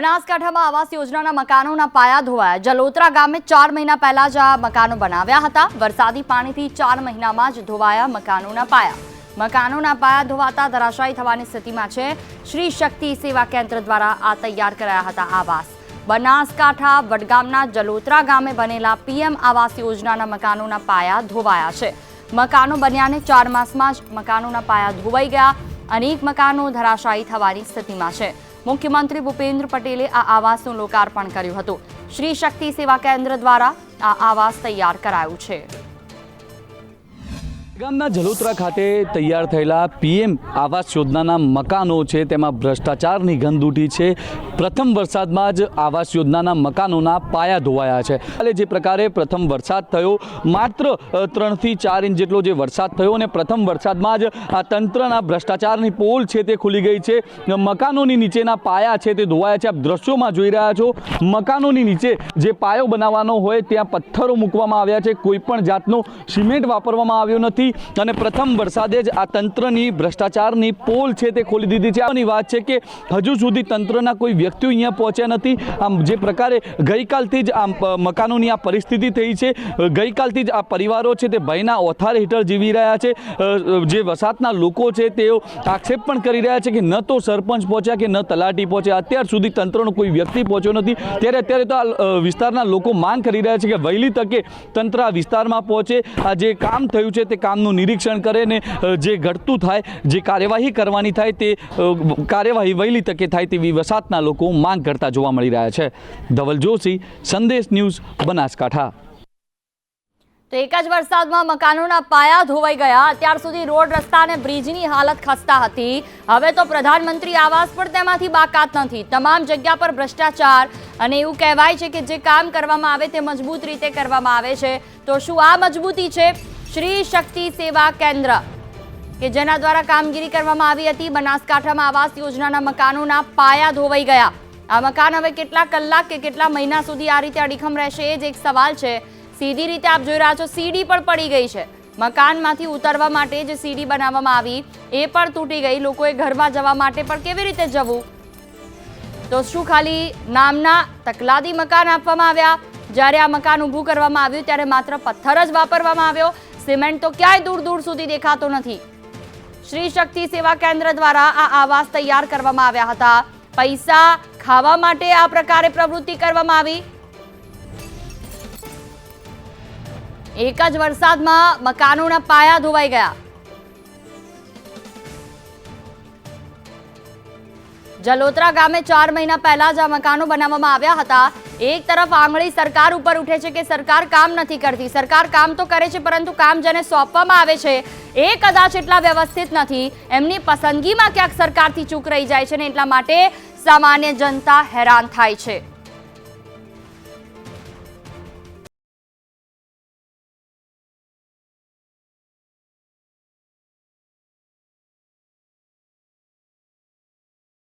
બનાસકાંઠામાં આવાસ યોજનાના મકાનોના પાયા ધોવાયા. જલોત્રા ગામે ચાર મહિના પહેલા જ આ મકાનો બનાવ્યા હતા. વરસાદી પાણીથી ચાર મહિનામાં જ ધોવાયા મકાનોના પાયા. મકાનોના પાયા ધોવાતા ધરાશાયી થવાની સ્થિતિમાં છે. શ્રી શક્તિ સેવા કેન્દ્ર દ્વારા આ તૈયાર કરાયા હતા આવાસ. બનાસકાંઠા વડગામના જલોત્રા ગામે બનેલા પીએમ આવાસ યોજનાના મકાનોના પાયા ધોવાયા છે. મકાનો બન્યાને ચાર માસમાં જ મકાનોના પાયા ધોવાઈ ગયા. અનેક મકાનો ધરાશાયી થવાની સ્થિતિમાં છે. મુખ્યમંત્રી ભૂપેન્દ્ર પટેલે આ આવાસનું લોકાર્પણ કર્યું હતું. શ્રી શક્તિ સેવા કેન્દ્ર દ્વારા આ આવાસ તૈયાર કરાયું છે. ગામના જલોત્રા ખાતે તૈયાર થયેલા પીએમ આવાસ યોજનાના મકાનો છે, તેમાં ભ્રષ્ટાચારની ગંધ ઉઠી છે. પ્રથમ વરસાદમાં જ આવાસ યોજનાના મકાનોના પાયા ધોવાયા છે. એટલે જે પ્રકારે પ્રથમ વરસાદ થયો, માત્ર ત્રણથી ચાર ઇંચ જેટલો જે વરસાદ થયો અને પ્રથમ વરસાદમાં જ આ તંત્રના ભ્રષ્ટાચારની પોલ છે તે ખુલી ગઈ છે. મકાનોની નીચેના પાયા છે તે ધોવાયા છે. આપ દ્રશ્યોમાં જોઈ રહ્યા છો, મકાનોની નીચે જે પાયો બનાવવાનો હોય, ત્યાં પથ્થરો મૂકવામાં આવ્યા છે. કોઈ પણ જાતનો સિમેન્ટ વાપરવામાં આવ્યો નથી. અને પ્રથમ વરસાદે જ આ તંત્રની ભ્રષ્ટાચારની પોલ છે તે ખોલી દીધી છે. આની વાત છે કે હજુ સુધી તંત્રના કોઈ વ્યક્તિઓ અહીંયા પહોંચ્યા નથી. આમ જે પ્રકારે ગઈકાલથી જ આ મકાનોની આ પરિસ્થિતિ થઈ છે. ગઈકાલથી જ આ પરિવારો છે તે ભયના ઓથાર હેઠળ જીવી રહ્યા છે. જે વસાતના લોકો છે તેઓ આક્ષેપ પણ કરી રહ્યા છે કે ન તો સરપંચ પહોંચ્યા કે ન તલાટી પહોંચ્યા. અત્યાર સુધી તંત્રનો કોઈ વ્યક્તિ પહોંચ્યો નથી. ત્યારે અત્યારે તો આ વિસ્તારના લોકો માંગ કરી રહ્યા છે કે વહેલી તકે તંત્ર આ વિસ્તારમાં પહોંચે. આ જે કામ થયું છે તે કામનું નિરીક્ષણ કરે ને જે ઘટતું થાય, જે કાર્યવાહી કરવાની થાય તે કાર્યવાહી વહેલી તકે થાય તેવી વસાતના લોકો માંગ કરતા જોવા મળી રહ્યા છે. ધવલ જોશી, સંદેશ ન્યૂઝ, બનાસકાંઠા. તો એક જ વરસાદમાં મકાનોના પાયા ધોવાઈ ગયા. અત્યાર સુધી રોડ રસ્તા અને બ્રિજની હાલત ખસ્તા હતી. હવે તો પ્રધાનમંત્રી આવાસ પણ તેમાંથી બાકાત નથી. તમામ જગ્યા પર ભ્રષ્ટાચાર અને એવું કહેવાય છે કે જે કામ કરવામાં આવે તે મજબૂત રીતે કરવામાં આવે છે. તો શું આ મજબૂતી છે? શ્રી શક્તિ સેવા કેન્દ્ર, કે જેના દ્વારા કામગીરી કરવામાં આવી હતી. બનાસકાંઠામાં આવાસ યોજનાના મકાનોના પાયા ધોવાઈ ગયા. આ મકાન હવે કેટલા કલાક કે કેટલા મહિના સુધી આ રીતે અડીખમ રહેશે એ જ એક સવાલ છે. સીધી રીતે આપ જોઈ રહ્યા છો, સીડી પણ પડી ગઈ છે. મકાનમાંથી ઉતરવા માટે જે સીડી બનાવવામાં આવી, એ પણ તૂટી ગઈ. લોકોએ ઘરમાં જવા માટે પણ કેવી રીતે જવું? તો શું ખાલી નામના તકલાદી મકાન આપવામાં આવ્યા? જ્યારે આ મકાન ઊભું કરવામાં આવ્યું, ત્યારે માત્ર પથ્થર જ વાપરવામાં આવ્યો. સિમેન્ટ તો ક્યાંય દૂર દૂર સુધી દેખાતો નથી. શ્રી શક્તિ સેવા કેન્દ્ર દ્વારા આ આવાસ તૈયાર કરવામાં આવ્યા હતા. પૈસા ખાવા માટે આ પ્રકારે પ્રવૃત્તિ કરવામાં આવી. એક જ વરસાદમાં મકાનોના પાયા ધોવાઈ ગયા. જલોત્રા ગામે ચાર મહિના પહેલા જ આ મકાનો બનાવવામાં આવ્યા હતા. એક તરફ આંગળી સરકાર ઉપર ઉઠે છે કે સરકાર કામ નથી કરતી. સરકાર કામ તો કરે છે, પરંતુ કામ જેને સોંપવામાં આવે છે એ કદાચ એટલા વ્યવસ્થિત નથી. એમની પસંદગીમાં ક્યાંક સરકારથી ચૂક રહી જાય છે ને એટલા માટે સામાન્ય જનતા હેરાન થાય છે.